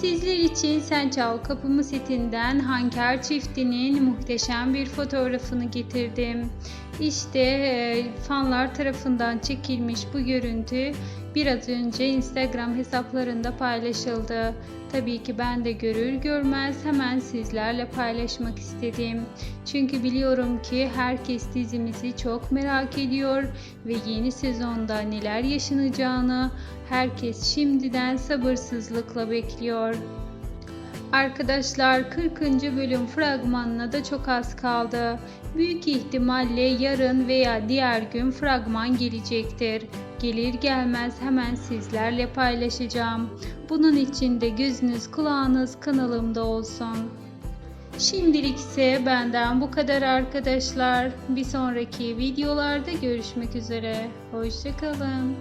Sizler için Sen Çal Kapımı setinden Hanker çiftinin muhteşem bir fotoğrafını getirdim. İşte e, fanlar tarafından çekilmiş bu görüntü biraz önce Instagram hesaplarında paylaşıldı. Tabii ki ben de görür görmez hemen sizlerle paylaşmak istedim. Çünkü biliyorum ki herkes dizimizi çok merak ediyor ve yeni sezonda neler yaşanacağını herkes şimdiden sabırsızlıkla bekliyor. Arkadaşlar 40. bölüm fragmanına da çok az kaldı. Büyük ihtimalle yarın veya diğer gün fragman gelecektir. Gelir gelmez hemen sizlerle paylaşacağım. Bunun için de gözünüz kulağınız kanalımda olsun. Şimdilik ise benden bu kadar arkadaşlar. Bir sonraki videolarda görüşmek üzere. Hoşçakalın.